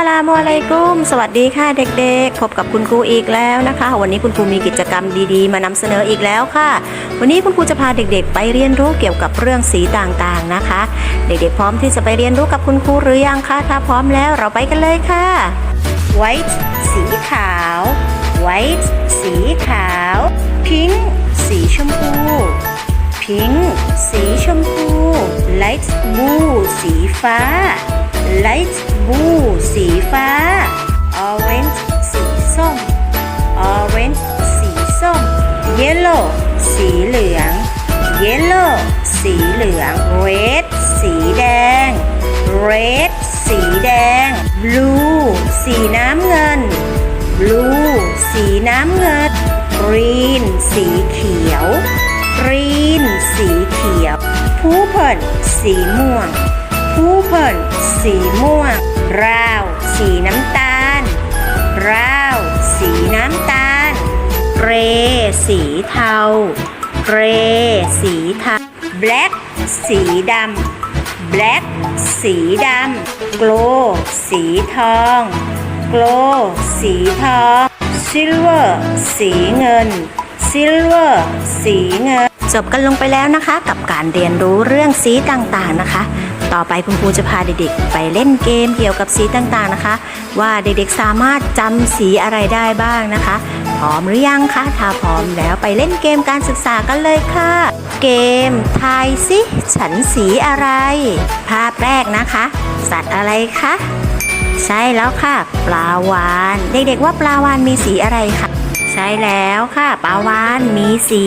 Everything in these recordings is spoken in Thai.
สลามอะลัยกุมสวัสดีค่ะเด็กๆ พบกับคุณครูอีกแล้วนะคะ วันนี้คุณครูมีกิจกรรมดีๆ มานำเสนออีกแล้วค่ะ วันนี้คุณครูจะพาเด็กๆ ไปเรียนรู้เกี่ยวกับเรื่องสีต่างๆนะคะ เด็กๆ พร้อมที่จะไปเรียนรู้กับคุณครูหรือยังคะถ้าพร้อมแล้วเราไปกันเลยค่ะ white สีขาว white สีขาว pink สีชมพูพิงค์สีชมพู light blue สีฟ้า light blue สีฟ้า orange สีส้ม orange สีส้ม yellow สีเหลือง yellow สีเหลือง red สีแดง red สีแดง blue สีน้ำเงิน blue สีน้ำเงิน green สีเขียว green สีเขียว purple สีม่วง purple สีม่วง brown สีน้ำตาล brown สีน้ำตาล gray สีเทา gray สีเทา black สีดำ black สีดำ glow สีทอง glow สีทอง silver สีเงิน silver สีเงิน จบกันลงไปแล้วนะคะ กับการเรียนรู้เรื่องสีต่างๆนะคะ ต่อไปคุณครูจะพาเด็กๆ ไปเล่นเกมเกี่ยวกับสีต่างๆนะคะ ว่าเด็กๆสามารถจำสีอะไรได้บ้างนะคะ พร้อมหรือยังคะถ้าพร้อมแล้วไปเล่นเกมการศึกษากันเลยค่ะ เกมทายสิฉันสีอะไร ภาพแรกนะคะ สัตว์อะไรคะใช่แล้วค่ะ ปลาวานเด็กๆว่าปลาวานมีสีอะไรคะใช่แล้วค่ะปลาวานมีสี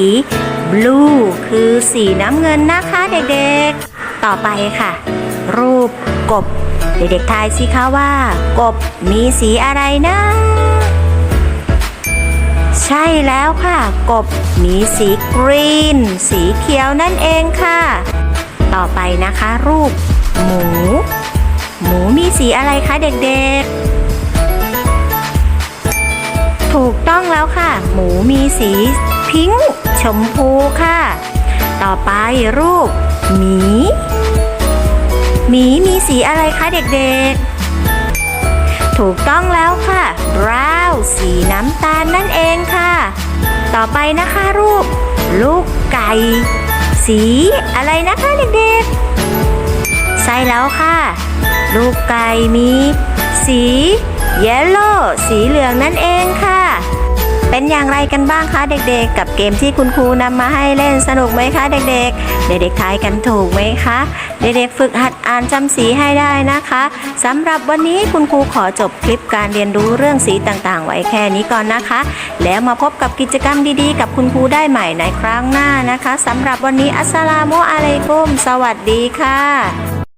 blue คือสีน้ำเงินนะคะเด็กๆ ต่อไปค่ะ รูปกบ เด็กๆทายสิคะว่า กบมีสีอะไรนะ ใช่แล้วค่ะ กบมีสีกรีน สีเขียวนั่นเองค่ะ ต่อไปนะคะ รูป หมู หมูมีสีอะไรคะเด็กๆถูกต้องแล้วค่ะ หมูมีสีพิงค์ชมพูค่ะ ต่อไปรูปหมี หมีมีสีอะไรคะเด็กๆ ถูกต้องแล้วค่ะ brown สีน้ำตาลนั่นเองค่ะ ต่อไปนะคะรูป ลูกไก่ สีอะไรนะคะเด็กๆ ใช่แล้วค่ะ ลูกไก่มี สี yellow สีเหลืองนั่นเองค่ะ เป็นอย่างไรกันบ้างคะเด็กๆ กับเกมที่คุณครูนำมาให้เล่นสนุกไหมคะเด็กๆ เด็กๆทายกันถูกไหมคะ เด็กๆ ฝึกหัดอ่านจำสีให้ได้นะคะสำหรับวันนี้คุณครูขอจบคลิปการเรียนรู้เรื่องสีต่างๆ ไว้แค่นี้ก่อนนะคะ แล้วมาพบกับกิจกรรมดีๆ กับคุณครูได้ใหม่ในครั้งหน้านะคะสำหรับวันนี้อัสสลามุอะลัยกุม สวัสดีค่ะ